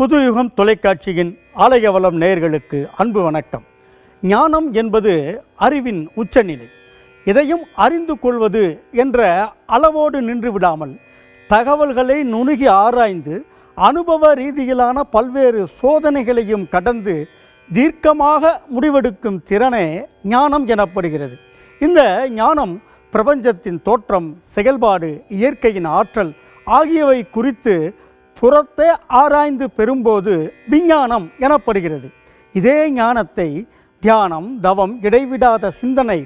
புதுயுகம் தொலைக்காட்சியின் ஆலயவளம் நேயர்களுக்கு அன்பு வணக்கம். ஞானம் என்பது அறிவின் உச்சநிலை. இதையும் அறிந்து கொள்வது என்ற அளவோடு நின்று விடாமல் தகவல்களை நுணுகி ஆராய்ந்து அனுபவ ரீதியிலான பல்வேறு சோதனைகளையும் கடந்து தீர்க்கமாக முடிவெடுக்கும் திறனே ஞானம் எனப்படுகிறது. இந்த ஞானம் பிரபஞ்சத்தின் தோற்றம் செயல்பாடு இயற்கையின் ஆற்றல் ஆகியவை குறித்து புறத்தே ஆராய்ந்து பெறும்போது விஞ்ஞானம் எனப்படுகிறது. இதே ஞானத்தை தியானம் தவம் இடைவிடாத சிந்தனை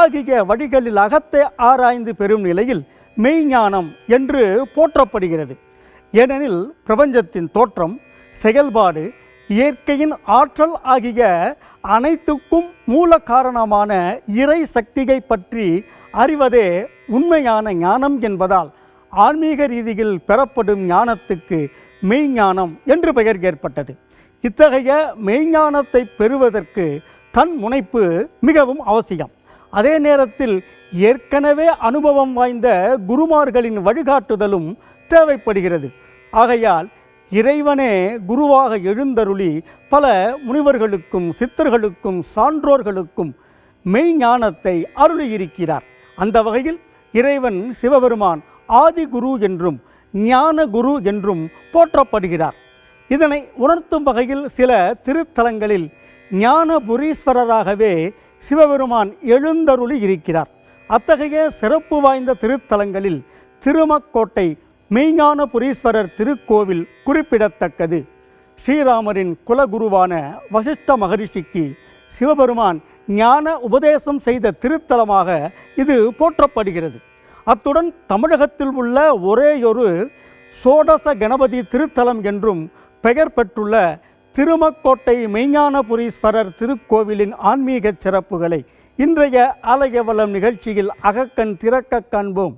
ஆகிய வழிகளில் அகத்தே ஆராய்ந்து பெறும் நிலையில் மெய்ஞானம் என்று போற்றப்படுகிறது. ஏனெனில் பிரபஞ்சத்தின் தோற்றம் செயல்பாடு இயற்கையின் ஆற்றல் ஆகிய அனைத்துக்கும் மூல காரணமான இறை சக்தியை பற்றி அறிவதே உண்மையான ஞானம் என்பதால் ஆன்மீக ரீதியில் பெறப்படும் ஞானத்துக்கு மெய்ஞானம் என்று பெயர் ஏற்பட்டது. இத்தகைய மெய்ஞானத்தை பெறுவதற்கு தன் முனைப்பு மிகவும் அவசியம். அதே நேரத்தில் ஏற்கனவே அனுபவம் வாய்ந்த குருமார்களின் வழிகாட்டுதலும் தேவைப்படுகிறது. ஆகையால் இறைவனே குருவாக எழுந்தருளி பல முனிவர்களுக்கும் சித்தர்களுக்கும் சான்றோர்களுக்கும் மெய்ஞானத்தை அருளியிருக்கிறார். அந்த வகையில் இறைவன் சிவபெருமான் ஆதிகுரு என்றும் ஞான குரு என்றும் போற்றப்படுகிறார். இதனை உணர்த்தும் வகையில் சில திருத்தலங்களில் ஞானபுரீஸ்வரராகவே சிவபெருமான் எழுந்தருளி இருக்கிறார். அத்தகைய சிறப்பு வாய்ந்த திருத்தலங்களில் திருமக்கோட்டை மெய்ஞானபுரீஸ்வரர் திருக்கோவில் குறிப்பிடத்தக்கது. ஸ்ரீராமரின் குலகுருவான வசிஷ்ட மகரிஷிக்கு சிவபெருமான் ஞான உபதேசம் செய்த திருத்தலமாக இது போற்றப்படுகிறது. அத்துடன் தமிழகத்தில் உள்ள ஒரேயொரு சோடச கணபதி திருத்தலம் என்றும் பெயர் பெற்றுள்ள திருமக்கோட்டை மெய்ஞானபுரீஸ்வரர் திருக்கோவிலின் ஆன்மீக சிறப்புகளை இன்றைய ஆலயவளம் நிகழ்ச்சியில் அகக்கண் திறக்க காண்போம்.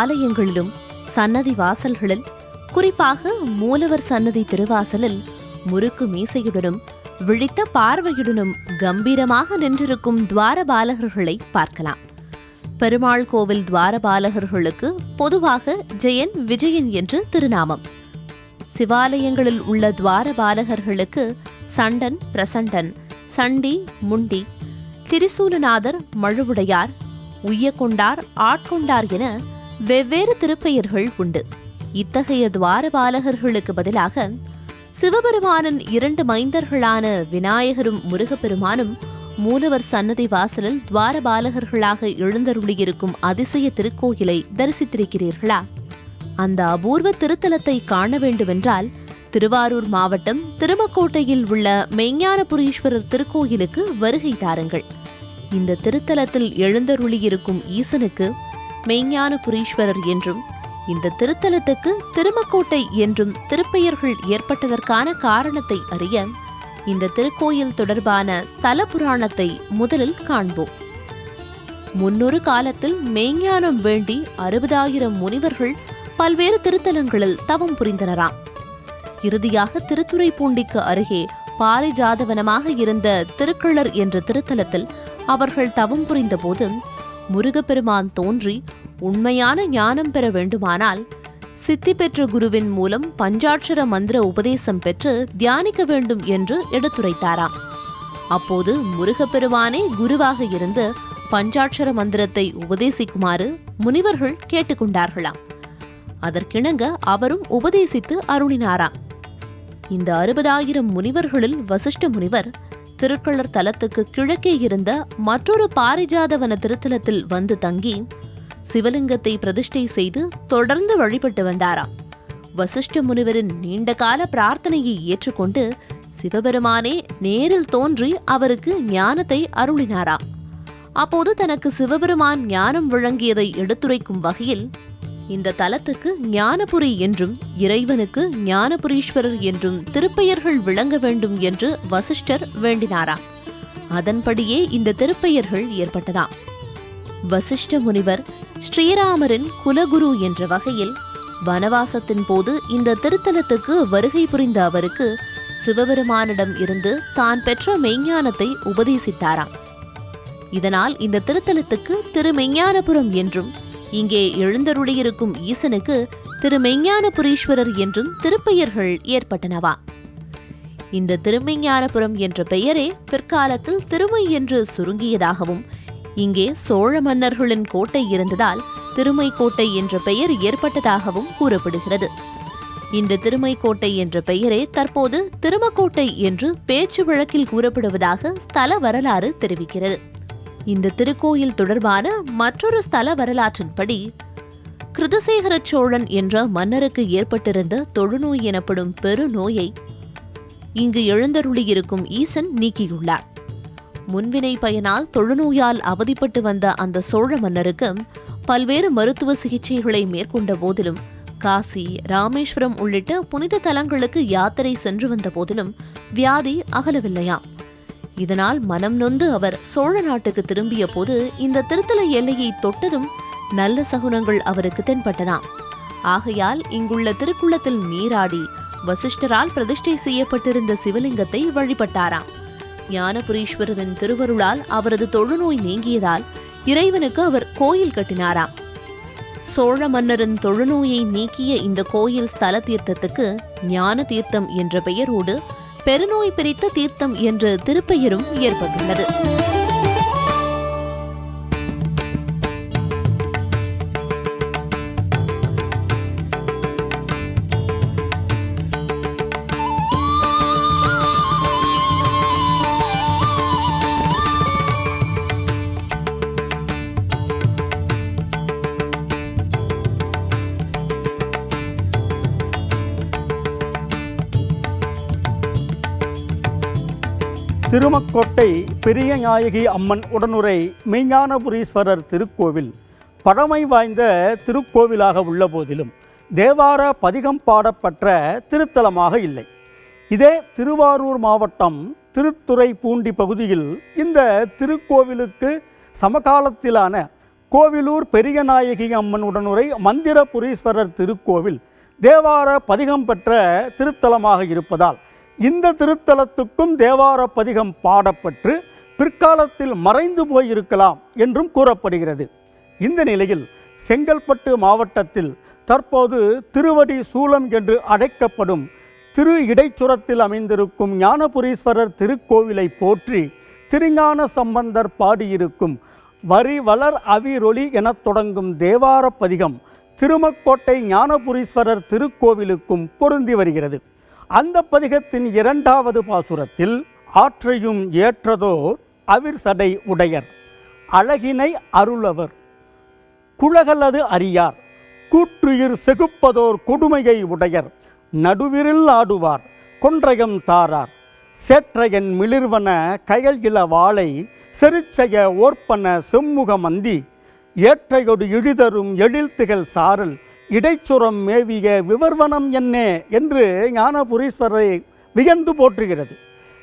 ஆலயங்களிலும் சன்னதி வாசல்களில் குறிப்பாக மூலவர் சன்னதி திருவாசலில் முறுக்கு மீசையுடனும் விழித்த பார்வையுடனும் கம்பீரமாக நின்றிருக்கும் துவாரபாலகர்களை பார்க்கலாம். பெருமாள் கோவில் துவாரபாலகர்களுக்கு பொதுவாக ஜெயன் விஜயன் என்று திருநாமம். சிவாலயங்களில் உள்ள துவாரபாலகர்களுக்கு சண்டன் பிரசண்டன் சண்டி முண்டி திரிசூலநாதர் மழுவுடையார் உய்யக்கொண்டார் ஆட்கொண்டார் என வெவ்வேறு திருப்பெயர்கள் உண்டு. இத்தகைய துவாரபாலகர்களுக்கு பதிலாக சிவபெருமானின் இரண்டு மைந்தர்களான விநாயகரும் முருகப்பெருமானும் மூலவர் சன்னதி வாசலில் துவாரபாலகர்களாக எழுந்தருளியிருக்கும் அதிசய திருக்கோயிலை தரிசித்திருக்கிறீர்களா? அந்த அபூர்வ திருத்தலத்தை காண வேண்டுமென்றால் திருவாரூர் மாவட்டம் திருமக்கோட்டையில் உள்ள மெய்ஞானபுரீஸ்வரர் திருக்கோயிலுக்கு வருகை தாருங்கள். இந்த திருத்தலத்தில் எழுந்தருளியிருக்கும் ஈசனுக்கு மெய்ஞான புரீஸ்வரர் என்றும் இந்த திருத்தலத்துக்கு திருமக்கோட்டை என்றும் திருப்பெயர்கள் ஏற்பட்டதற்கான காரணத்தை அறிய இந்த திருக்கோயில் தொடர்பான ஸ்தல புராணத்தை முதலில் காண்போம். முன்னொரு காலத்தில் மெய்ஞானம் வேண்டி அறுபதாயிரம் முனிவர்கள் பல்வேறு திருத்தலங்களில் தவம் புரிந்தனராம். இறுதியாக திருத்துறைப்பூண்டிக்கு அருகே பாரிஜாதவனமாக இருந்த திருக்களர் என்ற திருத்தலத்தில் அவர்கள் தவம் புரிந்தபோது முருகப்பெருமான் தோன்றி உண்மையான ஞானம் பெற வேண்டுமானால் சித்தி பெற்ற குருவின் மூலம் பஞ்சாட்சர மந்திர உபதேசம் பெற்று தியானிக்க வேண்டும் என்று எடுத்துரைத்தாராம். அப்போது முருகப்பெருமானே குருவாக இருந்து பஞ்சாட்சர மந்திரத்தை உபதேசிக்குமாறு முனிவர்கள் கேட்டுக்கொண்டார்களாம். அதற்கிணங்க அவரும் உபதேசித்து அருளினாராம். இந்த அறுபதாயிரம் முனிவர்களில் வசிஷ்ட முனிவர் திருக்களர் தலத்துக்கு கிழக்கே இருந்த மற்றொரு பாரிஜாதவன திருத்தலத்தில் வந்து தங்கி சிவலிங்கத்தை பிரதிஷ்டை செய்து தொடர்ந்து வழிபட்டு வந்தாராம் வசிஷ்ட முனிவரின் நீண்டகால பிரார்த்தனையை ஏற்றுக்கொண்டு சிவபெருமானே நேரில் தோன்றி அவருக்கு ஞானத்தை அருளினாராம் அப்போது தனக்கு சிவபெருமான் ஞானம் வழங்கியதை எடுத்துரைக்கும் வகையில் இந்த தலத்துக்கு ஞானபுரி என்றும் இறைவனுக்கு ஞானபுரீஸ்வரர் என்றும் திருப்பெயர்கள் விளங்க வேண்டும் என்று வசிஷ்டர் வேண்டினாராம் அதன்படியே இந்த திருப்பெயர்கள் ஏற்பட்டதாம் வசிஷ்ட முனிவர் ஸ்ரீராமரின் குலகுரு என்ற வகையில் வனவாசத்தின் போது இந்த திருத்தலத்துக்கு வருகை புரிந்த அவருக்கு சிவபெருமானிடம் இருந்து தான் பெற்ற மெய்ஞானத்தை உபதேசித்தாராம். இதனால் இந்த திருத்தலத்துக்கு திருமெஞ்ஞானபுரம் என்றும் இங்கே எழுந்தருளியிருக்கும் ஈசனுக்கு திருமெஞ்ஞானபுரீஸ்வரர் என்றும் திருப்பெயர்கள் ஏற்பட்டனவா. இந்த திருமெஞ்ஞானபுரம் என்ற பெயரே பிற்காலத்தில் திருமை என்று சுருங்கியதாகவும் இங்கே சோழ மன்னர்களின் கோட்டை இருந்ததால் திருமைக்கோட்டை என்ற பெயர் ஏற்பட்டதாகவும் கூறப்படுகிறது. இந்த திருமைக்கோட்டை என்ற பெயரே தற்போது திருமக்கோட்டை என்று பேச்சு வழக்கில் கூறப்படுவதாக ஸ்தல வரலாறு தெரிவிக்கிறது. இந்த திருக்கோயில் தொடர்பான மற்றொரு ஸ்தல வரலாற்றின்படி கிருதசேகர சோழன் என்ற மன்னருக்கு ஏற்பட்டிருந்த தொழுநோய் எனப்படும் பெருநோயை இங்கு எழுந்தருளியிருக்கும் ஈசன் நீக்கியுள்ளார். முன்வினை பயனால் தொழுநோயால் அவதிப்பட்டு வந்த அந்த சோழ மன்னருக்கு பல்வேறு மருத்துவ சிகிச்சைகளை மேற்கொண்ட போதிலும் காசி ராமேஸ்வரம் உள்ளிட்ட புனித தலங்களுக்கு யாத்திரை சென்று வந்த போதிலும் வியாதி அகலவில்லையாம். இதனால் மனம் நொந்து அவர் சோழ நாட்டுக்கு திரும்பிய போது இந்த திருத்தல எல்லையை தொட்டதும் நல்ல சகுனங்கள் அவருக்கு தென்பட்டதாம் ஆகையால் இங்குள்ள திருக்குளத்தில் நீராடி வசிஷ்டரால் பிரதிஷ்டை செய்யப்பட்டிருந்த சிவலிங்கத்தை வழிபட்டாராம். ஞானபுரீஸ்வரரின் திருவருளால் அவரது தொழுநோய் நீங்கியதால் இறைவனுக்கு அவர் கோயில் கட்டினாராம். சோழ மன்னரின் தொழுநோயை நீக்கிய இந்த கோயில் ஸ்தல தீர்த்தத்துக்கு ஞான தீர்த்தம் என்ற பெயரோடு பெருநோய் பிரித்த தீர்த்தம் என்ற திருப்பெயரும் ஏற்பட்டுள்ளது. திருமக்கோட்டை பெரிய நாயகி அம்மன் உடனுரை மெய்ஞானபுரீஸ்வரர் திருக்கோவில். பழமை வாய்ந்த திருக்கோவிலாக உள்ள போதிலும் தேவார பதிகம் பாடப்பட்ட திருத்தலமாக இல்லை. இதே திருவாரூர் மாவட்டம் திருத்துறை பூண்டி பகுதியில் இந்த திருக்கோவிலுக்கு சமகாலத்திலான கோவிலூர் பெரியநாயகி அம்மன் உடனுரை மந்திரபுரீஸ்வரர் திருக்கோவில் தேவார பதிகம் பெற்ற திருத்தலமாக இருப்பதால் இந்த திருத்தலத்துக்கும் தேவார பதிகம் பாடப்பட்டு பிற்காலத்தில் மறைந்து போயிருக்கலாம் என்றும் கூறப்படுகிறது. இந்த நிலையில் செங்கல்பட்டு மாவட்டத்தில் தற்போது திருவடி சூலம் என்று அழைக்கப்படும் திரு இடைச்சுரத்தில் அமைந்திருக்கும் ஞானபுரீஸ்வரர் திருக்கோவிலை போற்றி திருஞான சம்பந்தர் பாடியிருக்கும் வரி வளர் அவிரொளி எனத் தொடங்கும் தேவார பதிகம் திருமக்கோட்டை ஞானபுரீஸ்வரர் திருக்கோவிலுக்கும் பொருந்தி வருகிறது. அந்த பதிகத்தின் இரண்டாவது பாசுரத்தில் ஆற்றையும் ஏற்றதோர் அவிர் சடை உடையர் அழகினை அருளவர் குழகலது அறியார் கூற்றுயிர் செகுப்பதோர் கொடுமையை உடையர் நடுவிரில் ஆடுவார் கொன்றையம் தாரார் சேற்றையன் மிளிர்வன கயல் இள வாளை செருச்செய ஓர்ப்பன செம்முக மந்தி ஏற்றையொடு இழிதரும் எழில் திகழ் சாரல் இடைச்சுரம் மேவிய விவர்வனம் என்னே என்று ஞானபுரீஸ்வரரை வியந்து போற்றுகிறது.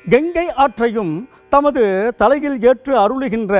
கங்கை ஆற்றையும் தமது தலையில் ஏற்று அருளுகின்ற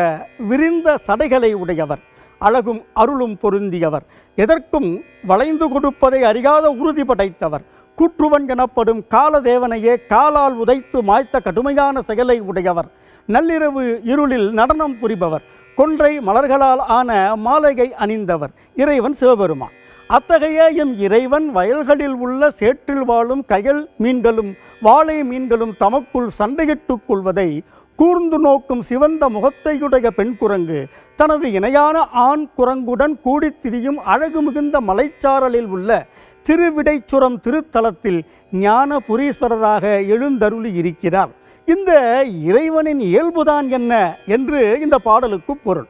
விரிந்த சடைகளை உடையவர் அழகும் அருளும் பொருந்தியவர் எதற்கும் வளைந்து கொடுப்பதை அறியாத உறுதி படைத்தவர் கூற்றுவன் எனப்படும் காலதேவனையே காலால் உதைத்து மாய்த்த கடுமையான செயலை உடையவர் நள்ளிரவு இருளில் நடனம் புரிபவர் கொன்றை மலர்களால் ஆன மாலையை அணிந்தவர் இறைவன் சிவபெருமான். அத்தகைய எம் இறைவன் வயல்களில் உள்ள சேற்றில் வாழும் கயல் மீன்களும் வாழை மீன்களும் தமக்குள் சண்டையிட்டுக் கொள்வதை கூர்ந்து நோக்கும் சிவந்த முகத்தையுடைய பெண் குரங்கு தனது இணையான ஆண் குரங்குடன் கூடித் திரியும் அழகு மிகுந்த மலைச்சாரலில் உள்ள திருவிடைச்சுரம் திருத்தலத்தில் ஞானபுரீஸ்வரராக எழுந்தருளி இருக்கிறார். இந்த இறைவனின் இயல்புதான் என்ன என்று இந்த பாடலுக்கு பொருள்.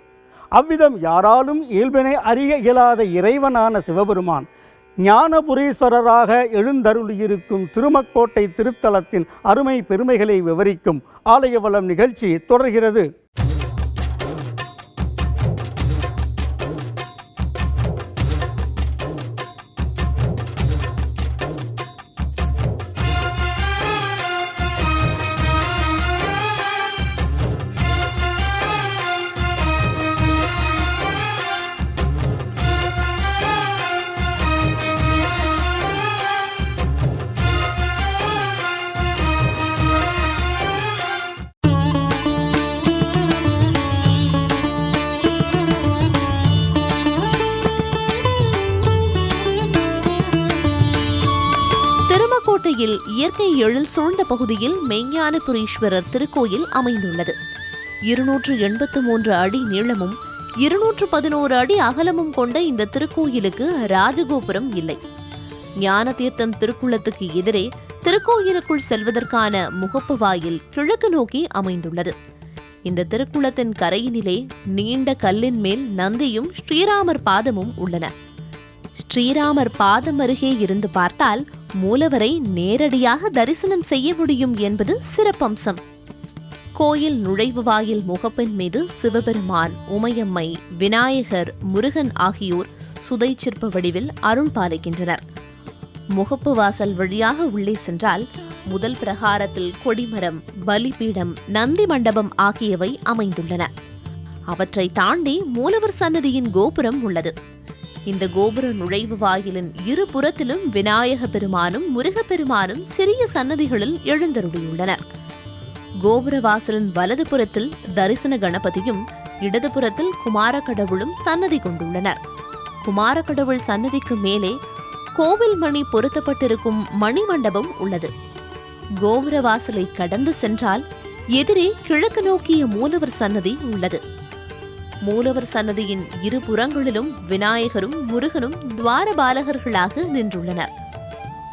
அவ்விதம் யாராலும் இயல்பினை அறிய இயலாத இறைவனான சிவபெருமான் ஞானபுரீஸ்வரராக எழுந்தருளியிருக்கும் திருமக்கோட்டை திருத்தலத்தின் அருமை பெருமைகளை விவரிக்கும் ஆலயவளம் நிகழ்ச்சி தொடர்கிறது. இயற்கை எழில் சூழ்ந்த பகுதியில் மெய்ஞானபுரீஸ்வரர் திருக்கோயில் அமைந்துள்ளது. இருநூற்று எண்பத்து மூன்று அடி நீளமும் இருநூற்று பதினோரு அடி அகலமும் கொண்ட இந்த திருக்கோயிலுக்கு ராஜகோபுரம் இல்லை. ஞான தீர்த்தம் திருக்குளத்துக்கு எதிரே திருக்கோயிலுக்குள் செல்வதற்கான முகப்பு வாயில் கிழக்கு நோக்கி அமைந்துள்ளது. இந்த திருக்குளத்தின் கரையினிலே நீண்ட கல்லின் மேல் நந்தியும் ஸ்ரீராமர் பாதமும் உள்ளன. ஸ்ரீராமர் பாதம் அருகே இருந்து பார்த்தால் மூலவரை நேரடியாக தரிசனம் செய்ய முடியும் என்பது சிறப்பம்சம். கோயில் நுழைவு வாயில் முகப்பின் மீது சிவபெருமான் உமையம்மை விநாயகர் முருகன் ஆகியோர் சுதை சிற்ப வடிவில் அருள் பாலிக்கின்றனர் முகப்பு வாசல் வழியாக உள்ளே சென்றால் முதல் பிரகாரத்தில் கொடிமரம் பலிபீடம் நந்தி மண்டபம் ஆகியவை அமைந்துள்ளன. அவற்றை தாண்டி மூலவர் சன்னதியின் கோபுரம் உள்ளது. இந்த கோபுர நுழைவு வாயிலின் இரு புறத்திலும் விநாயக பெருமானும் முருகப்பெருமானும் சிறிய சன்னதிகளில் எழுந்தருளியுள்ளனர். கோபுர வாசலின் வலது புறத்தில் தரிசன கணபதியும் இடதுபுறத்தில் குமார கடவுளும் சன்னதி கொண்டுள்ளனர். குமார கடவுள் சன்னதிக்கு மேலே கோவில் மணி பொருத்தப்பட்டிருக்கும் மணி மண்டபம் உள்ளது. கோபுர வாசலை கடந்து சென்றால் எதிரே கிழக்கு நோக்கிய மூலவர் சன்னதி உள்ளது. மூலவர் சன்னதியின் இரு புறங்களிலும் விநாயகரும் முருகனும் துவாரபாலகர்களாக நின்றுள்ளனர்.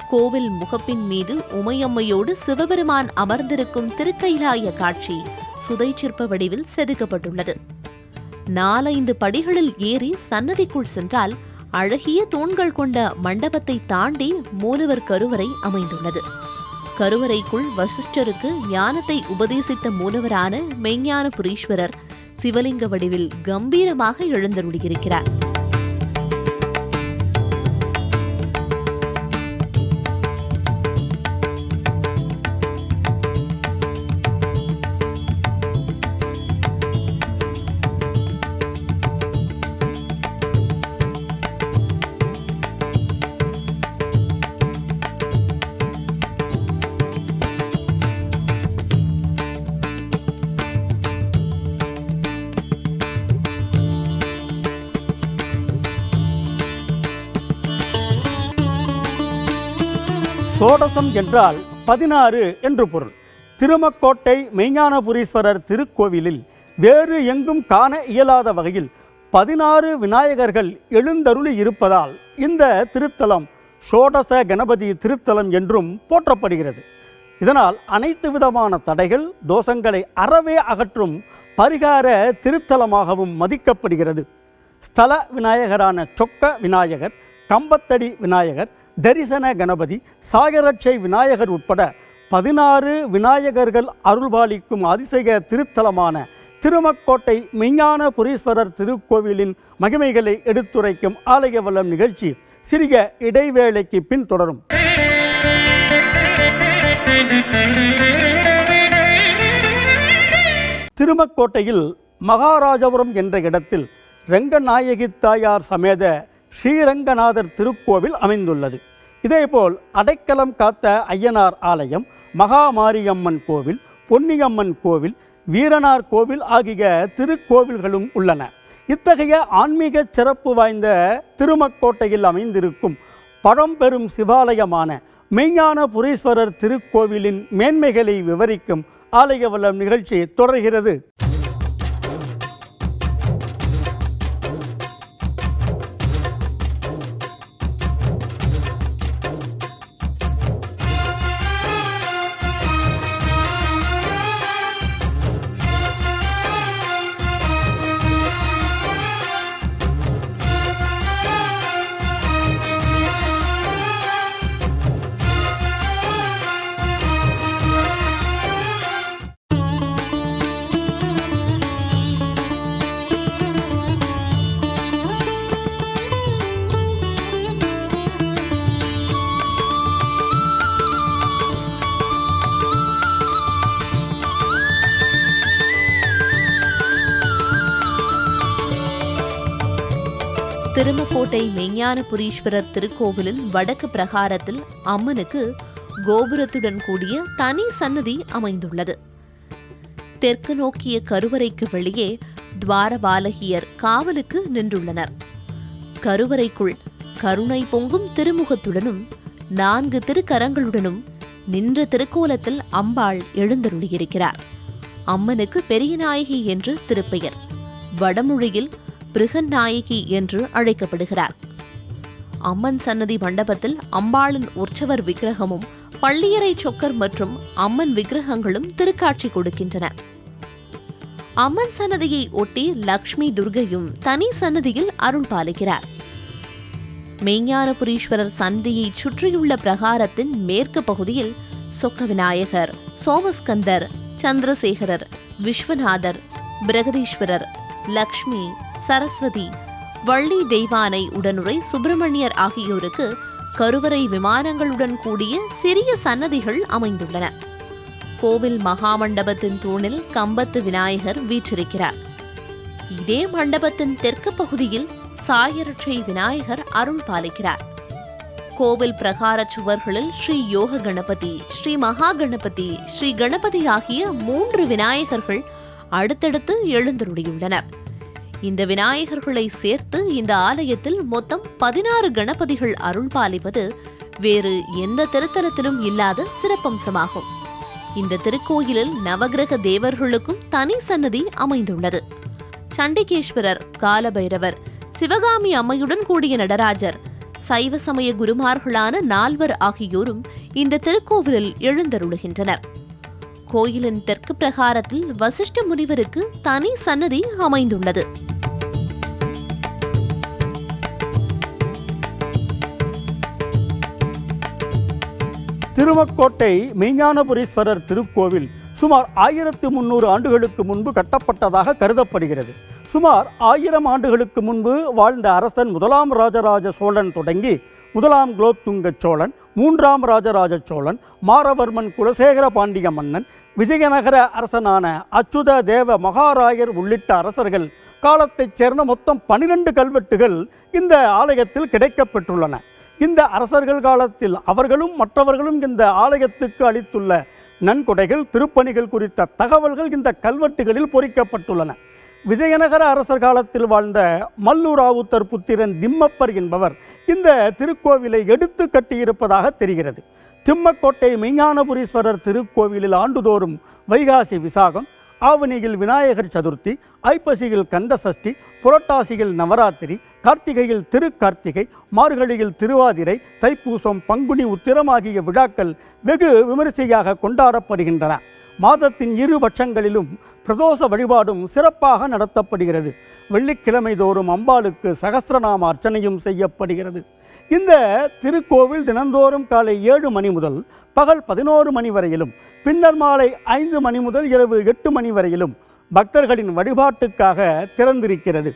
கோவில் முகப்பின் மீது உமையம்மையோடு சிவபெருமான் அமர்ந்திருக்கும் திருக்கைலாய காட்சி சுதை சிற்ப வடிவில் செதுக்கப்பட்டுள்ளது. நாலைந்து படிகளில் ஏறி சன்னதிக்குள் சென்றால் அழகிய தூண்கள் கொண்ட மண்டபத்தை தாண்டி மூலவர் கருவறை அமைந்துள்ளது. கருவறைக்குள் வசிஷ்டருக்கு ஞானத்தை உபதேசித்த மூலவரான மெய்ஞான புரீஸ்வரர் சிவலிங்க வடிவில் கம்பீரமாக எழுந்தருளியிருக்கிறார். சோடசம் என்றால் பதினாறு என்று பொருள். திருமக்கோட்டை மெய்ஞானபுரீஸ்வரர் திருக்கோவிலில் வேறு எங்கும் காண இயலாத வகையில் பதினாறு விநாயகர்கள் எழுந்தருளி இருப்பதால் இந்த திருத்தலம் சோடச கணபதி திருத்தலம் என்றும் போற்றப்படுகிறது. இதனால் அனைத்து விதமான தடைகள் தோஷங்களை அறவே அகற்றும் பரிகார திருத்தலமாகவும் மதிக்கப்படுகிறது. ஸ்தல விநாயகரான சொக்க விநாயகர் கம்பத்தடி விநாயகர் தரிசன கணபதி சாகரட்சை விநாயகர் உட்பட பதினாறு விநாயகர்கள் அருள்பாலிக்கும் அதிசய திருத்தலமான திருமக்கோட்டை மெய்ஞான புரீஸ்வரர் திருக்கோவிலின் மகிமைகளை எடுத்துரைக்கும் ஆலய வளம் நிகழ்ச்சி சிறிய இடைவேளைக்கு பின் தொடரும். திருமக்கோட்டையில் மகாராஜபுரம் என்ற இடத்தில் ரங்கநாயகி தாயார் சமேத ஸ்ரீரங்கநாதர் திருக்கோவில் அமைந்துள்ளது. இதேபோல் அடைக்கலம் காத்த ஐயனார் ஆலயம் மகாமாரியம்மன் கோவில் பொன்னியம்மன் கோவில் வீரனார் கோவில் ஆகிய திருக்கோவில்களும் உள்ளன. இத்தகைய ஆன்மீக சிறப்பு வாய்ந்த திருமக்கோட்டையில் அமைந்திருக்கும் பழம்பெரும் சிவாலயமான மெய்ஞான புரீஸ்வரர் திருக்கோவிலின் மேன்மைகளை விவரிக்கும் ஆலய வளம் நிகழ்ச்சி தொடர்கிறது. திருமக்கோட்டை மெய்ஞானபுரீஸ்வரர் திருக்கோவிலில் வடக்கு பிரகாரத்தில் அம்மனுக்கு கோபுரத்துடன் கூடிய தனி சன்னதி அமைந்துள்ளது. தெற்கு நோக்கிய கருவறைக்கு வெளியே துவாரபாலகியர் காவலுக்கு நின்றுள்ளனர். கருவறைக்குள் கருணை பொங்கும் திருமுகத்துடனும் நான்கு திருக்கரங்களுடனும் நின்ற திருக்கோலத்தில் அம்பாள் எழுந்தருளியிருக்கிறார். அம்மனுக்கு பெரியநாயகி என்று திருப்பெயர். வடமொழியில் பிருகநாயகி என்று அழைக்கப்படுகிறார். அம்மன் சன்னதி மண்டபத்தில் அம்பாளின் உற்சவர் விக்கிரகமும் பள்ளியறை சொக்கர் மற்றும் அம்மன் விக்கிரகங்களும் திருக்காட்சி கொடுக்கின்றன. அம்மன் சன்னதியை ஒட்டி லக்ஷ்மி துர்கையும் தனி சன்னதியில் அருள் பாலிக்கிறார். மெய்ஞானபுரீஸ்வரர் சன்னதியை சுற்றியுள்ள பிரகாரத்தின் மேற்கு பகுதியில் சொக்க விநாயகர் சோமஸ்கந்தர் சந்திரசேகரர் விஸ்வநாதர் பிரகதீஸ்வரர் லக்ஷ்மி சரஸ்வதி. வள்ளி தெய்வானை உடனுரை சுப்பிரமணியர் ஆகியோருக்கு கருவறை விமானங்களுடன் கூடிய சிறிய சன்னதிகள் அமைந்துள்ளன. கோவில் மகாமண்டபத்தின் தூணில் கம்பத்து விநாயகர் வீற்றிருக்கிறார். இதே மண்டபத்தின் தெற்கு பகுதியில் சாயரட்சை விநாயகர் அருள் பாலிக்கிறார். கோவில் பிரகார சுவர்களில் ஸ்ரீ யோக கணபதி ஸ்ரீ மகா கணபதி ஸ்ரீ கணபதி ஆகிய மூன்று விநாயகர்கள் அடுத்தடுத்து எழுந்தருளியுள்ளனர். இந்த விநாயகர்களை சேர்த்து இந்த ஆலயத்தில் மொத்தம் பதினாறு கணபதிகள் அருள் பாலிப்பது வேறு எந்த திருத்தலத்திலும் இல்லாத சிறப்பம்சமாகும். இந்த திருக்கோயிலில் நவகிரக தேவர்களுக்கும் தனி சன்னதி அமைந்துள்ளது. சண்டிகேஸ்வரர் காலபைரவர் சிவகாமி அம்மையுடன் கூடிய நடராஜர் சைவ சமய குருமார்களான நால்வர் ஆகியோரும் இந்த திருக்கோவிலில் எழுந்தருளுகின்றனர். கோயிலின் தெற்கு பிரகாரத்தில் வசிஷ்ட முனிவருக்கு தனி சன்னதி அமைந்துள்ளது. திருவக்கோட்டை மெய்ஞானபுரீஸ்வரர் திருக்கோவில் சுமார் ஆயிரத்து முன்னூறு ஆண்டுகளுக்கு முன்பு கட்டப்பட்டதாக கருதப்படுகிறது. சுமார் ஆயிரம் ஆண்டுகளுக்கு முன்பு வாழ்ந்த அரசன் முதலாம் ராஜராஜ சோழன் தொடங்கி முதலாம் குலோத்துங்க சோழன் மூன்றாம் ராஜராஜ சோழன் மாரவர்மன் குலசேகர பாண்டிய மன்னன் விஜயநகர அரசனான அச்சுத தேவ மகாராயர் உள்ளிட்ட அரசர்கள் காலத்தைச் சேர்ந்த மொத்தம் பனிரெண்டு கல்வெட்டுகள் இந்த ஆலயத்தில் கிடைக்கப்பெற்றுள்ளன. இந்த அரசர்கள் காலத்தில் அவர்களும் மற்றவர்களும் இந்த ஆலயத்துக்கு அளித்துள்ள நன்கொடைகள் திருப்பணிகள் குறித்த தகவல்கள் இந்த கல்வெட்டுகளில் பொறிக்கப்பட்டுள்ளன. விஜயநகர அரசர் காலத்தில் வாழ்ந்த மல்லூராவுத்தர் புத்திரன் திம்மப்பர் என்பவர் இந்த திருக்கோவிலை எடுத்து கட்டியிருப்பதாக தெரிகிறது. திம்மக்கோட்டை மெய்ஞானபுரீஸ்வரர் திருக்கோவிலில் ஆண்டுதோறும் வைகாசி விசாகம் ஆவணியில் விநாயகர் சதுர்த்தி ஐப்பசியில் கந்தசஷ்டி புரட்டாசியில் நவராத்திரி கார்த்திகையில் திருக்கார்த்திகை மார்கழியில் திருவாதிரை தைப்பூசம் பங்குனி உத்திரம் ஆகிய விழாக்கள் வெகு விமரிசையாக கொண்டாடப்படுகின்றன. மாதத்தின் இரு பட்சங்களிலும் பிரதோஷ வழிபாடும் சிறப்பாக நடத்தப்படுகிறது. வெள்ளிக்கிழமை தோறும் அம்பாளுக்கு சகசிரநாம அர்ச்சனையும் செய்யப்படுகிறது. இந்த திருக்கோவில் தினந்தோறும் காலை ஏழு மணி முதல் பகல் பதினோரு மணி வரையிலும் பின்னர் மாலை ஐந்து மணி முதல் இரவு எட்டு மணி வரையிலும் பக்தர்களின் வழிபாட்டுக்காக திறந்திருக்கிறது.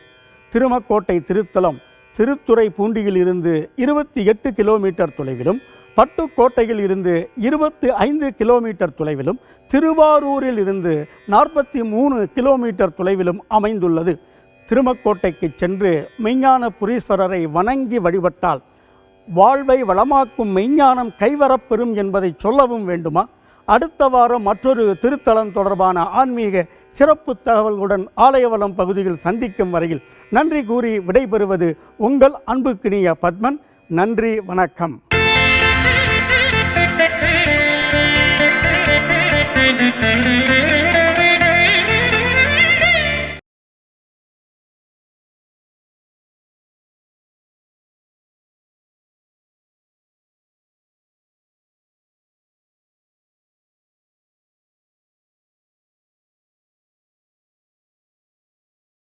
திருமக்கோட்டை திருத்தலம் திருத்துறை பூண்டியில் இருந்து இருபத்தி எட்டு கிலோமீட்டர் தொலைவிலும் பட்டுக்கோட்டையில் இருந்து இருபத்தி ஐந்து கிலோமீட்டர் தொலைவிலும் திருவாரூரில் இருந்து நாற்பத்தி மூணு கிலோமீட்டர் தொலைவிலும் அமைந்துள்ளது. திருமக்கோட்டைக்கு சென்று மெய்ஞான புரீஸ்வரரை வணங்கி வழிபட்டால் வாழ்வை வளமாக்கும் மெய்ஞானம் கைவரப்பெறும் என்பதை சொல்லவும் வேண்டுமா? அடுத்த வாரம் மற்றொரு திருத்தலம் தொடர்பான ஆன்மீக சிறப்பு தகவல்களுடன் ஆலயவளம் பகுதியில் சந்திக்கும் வரையில் நன்றி கூறி விடைபெறுவது உங்கள் அன்புக்கினிய பத்மன். நன்றி வணக்கம். Thank you.